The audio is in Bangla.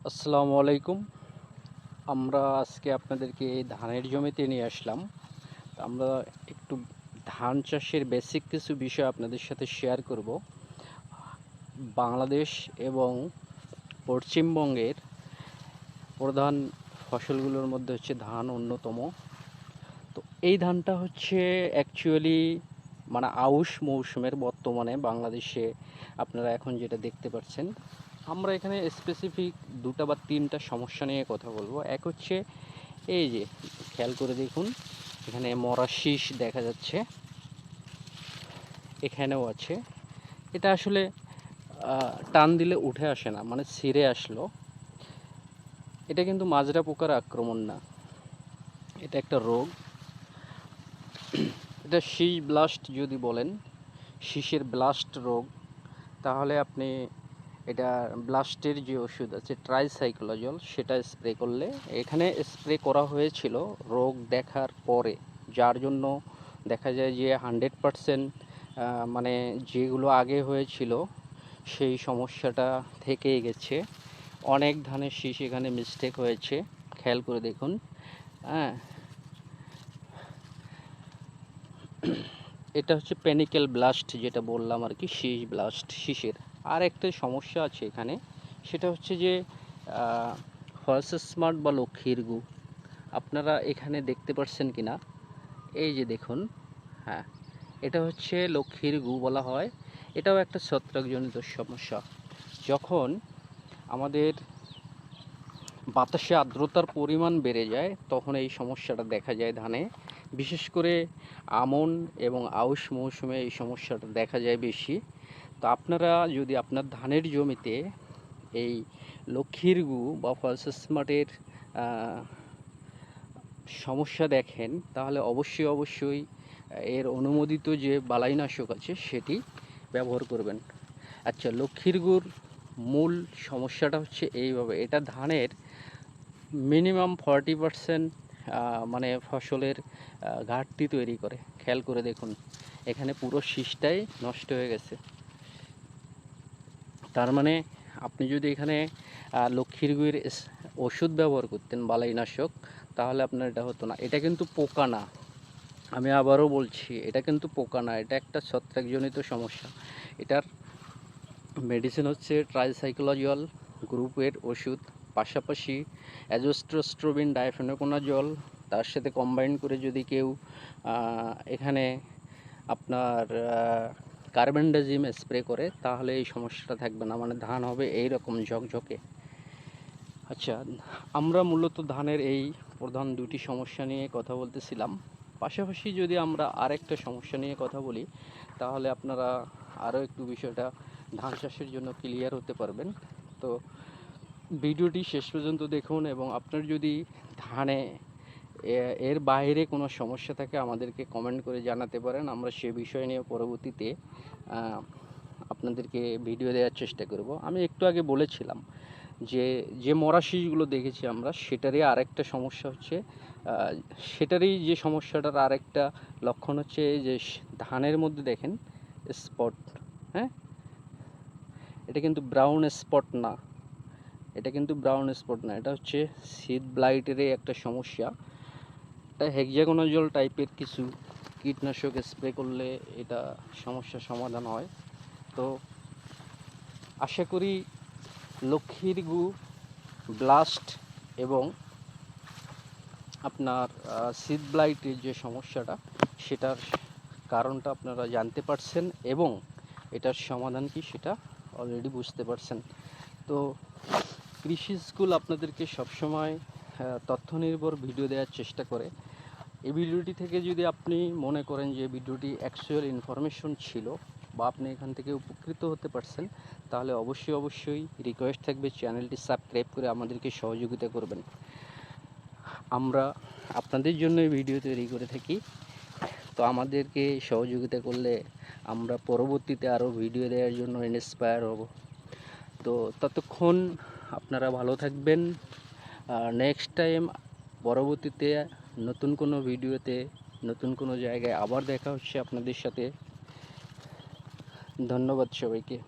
আসসালামু আলাইকুম। আমরা আজকে আপনাদেরকে ধানের জমিতে নিয়ে আসলাম। আমরা একটু ধান চাষের বেসিক কিছু বিষয় আপনাদের সাথে শেয়ার করব। বাংলাদেশ এবং পশ্চিমবঙ্গের প্রধান ফসলগুলোর মধ্যে হচ্ছে ধান অন্যতম। তো এই ধানটা হচ্ছে অ্যাকচুয়ালি মানে আউশ মৌসুমের বর্তমানে বাংলাদেশে আপনারা এখন যেটা দেখতে পাচ্ছেন আমরা এখানে স্পেসিফিক দুটা বা তিনটা সমস্যা নিয়ে কথা বলব। এক হচ্ছে, এই যে, খেয়াল করে দেখুন, এখানে মরা শীষ দেখা যাচ্ছে। এখানেও আছে। এটা আসলে টান দিলে উঠে আসে না মানে ছিঁড়ে আসলো। এটা কিন্তু মাজরা পোকার আক্রমণ না। এটা একটা রোগ। এটা শীষ ব্লাস্ট যদি বলেন, শীষের ব্লাস্ট রোগ, তাহলে আপনি এটা ব্লাস্টের যে ওষুধ আছে ট্রাইসাইক্লোজল, সেটা স্প্রে করলে, এখানে স্প্রে করা হয়েছিল রোগ দেখার পরে। যার জন্য দেখা যায় যে হান্ড্রেড পারসেন্ট মানে যেগুলো আগে হয়েছিল, সেই সমস্যাটা থেকেই গেছে। অনেক ধানের শীষ এখানে মিস্টেক হয়েছে। খেয়াল করে দেখুন। হ্যাঁ। এটা হচ্ছে পেনিক্যাল ব্লাস্ট যেটা বললাম আর কি, শীষ ব্লাস্ট শীষের। আর একটা সমস্যা আছে এখানে, সেটা হচ্ছে যে ফলস স্মার্ট বা লক্ষ্মীর গু। আপনারা এখানে দেখতে পাচ্ছেন কি না এই যে দেখুন হ্যাঁ এটা হচ্ছে লক্ষ্মীর গু বলা হয়। এটাও একটা ছত্রাকজনিত সমস্যা। যখন আমাদের বাতাসে আর্দ্রতার পরিমাণ বেড়ে যায়, তখন এই সমস্যাটা দেখা যায় ধানে। বিশেষ করে আমন এবং আউশ মৌসুমে এই সমস্যাটা দেখা যায় বেশি। তো আপনারা যদি আপনার ধানের জমিতে এই লক্ষ্মীর গু বা ফলসস্মার্টের সমস্যা দেখেন, তাহলে অবশ্যই অবশ্যই এর অনুমোদিত যে বালাইনাশক আছে সেটি ব্যবহার করবেন। আচ্ছা লক্ষ্মীর গুড় মূল সমস্যাটা হচ্ছে এইভাবে। এটা ধানের মিনিমাম ফর্টি পারসেন্ট মানে ফসলের ঘাটতি তৈরি করে। খেয়াল করে দেখুন, এখানে পুরো শীষটাই নষ্ট হয়ে গেছে। তার মানে আপনি যদি এখানে লক্ষ্মীর এস- ওষুধ ব্যবহার করতেন, বালাইনাশক, তাহলে আপনার এটা হতো না। এটা কিন্তু পোকা না। আমি আবারও বলছি, এটা কিন্তু পোকা না, এটা একটা ছত্রাকজনিত সমস্যা। এটার মেডিসিন হচ্ছে ট্রাইসাইক্লোজল গ্রুপের ওষুধ। পাশাপাশি অ্যাজোস্ট্রোস্ট্রোবিন, ডাইফেনোকোনাজল, তার সাথে কম্বাইন করে যদি কেউ এখানে আপনার কার্বেন্ডাজিম স্প্রে করে, তাহলে এই সমস্যাটা থাকবে না। মানে ধান হবে এই রকম ঝকঝকে। আচ্ছা আমরা মূলত ধানের এই প্রধান দুটি সমস্যা নিয়ে কথা বলতেছিলাম। পাশাপাশি যদি আমরা আরেকটা সমস্যা নিয়ে কথা বলি, তাহলে আপনারা আরও একটু বিষয়টা ধান চাষের জন্য ক্লিয়ার হতে পারবেন। তো ভিডিওটি শেষ পর্যন্ত দেখুন এবং আপনার যদি ধানে এর বাইরে কোনো সমস্যা থাকে আমাদেরকে কমেন্ট করে জানাতে পারেন। আমরা সে বিষয় নিয়ে পরবর্তীতে আপনাদেরকে ভিডিও দেওয়ার চেষ্টা করব। আমি একটু আগে বলেছিলাম যে যে মরা শীষগুলো দেখেছি আমরা, সেটারই আরেকটা সমস্যা হচ্ছে সেটারই যে সমস্যাটার আরেকটা লক্ষণ হচ্ছে যে, ধানের মধ্যে দেখেন স্পট হ্যাঁ? এটা কিন্তু ব্রাউন স্পট না। এটা কিন্তু ব্রাউন স্পট না, এটা হচ্ছে শীত ব্লাইটেরই একটা সমস্যা। এটা হেক্সাগোনাজল টাইপের কিছু কীটনাশক স্প্রে করলে এটা সমস্যার সমাধান হয়। তো আশা করি লক্ষ্মীর গু ব্লাস্ট এবং আপনার শীত ব্লাইটের যে সমস্যাটা, সেটার কারণটা আপনারা জানতে পারছেন এবং এটার সমাধান কি সেটা অলরেডি বুঝতে পারছেন। তো কৃষি স্কুল আপনাদেরকে সবসময় তথ্য নির্ভর ভিডিও দেওয়ার চেষ্টা করে। এই ভিডিওটি থেকে যদি আপনি মনে করেন যে ভিডিওটি অ্যাকচুয়াল ইনফরমেশন ছিল বা আপনি এখান থেকে উপকৃত হতে পারছেন, তাহলে অবশ্যই অবশ্যই রিকোয়েস্ট থাকবে চ্যানেলটি সাবস্ক্রাইব করে আমাদেরকে সহযোগিতা করবেন। আমরা আপনাদের জন্য ভিডিও তৈরি করে থাকি। তো আমাদেরকে সহযোগিতা করলে আমরা পরবর্তীতে আরও ভিডিও দেওয়ার জন্য ইন্সপায়ার হব। তো ততক্ষণ আপনারা ভালো থাকবেন। আর নেক্সট টাইম পরবর্তীতে নতুন কোনো ভিডিওতে, নতুন কোনো জায়গায় আবার দেখা হচ্ছে আপনাদের সাথে। ধন্যবাদ সবাইকে।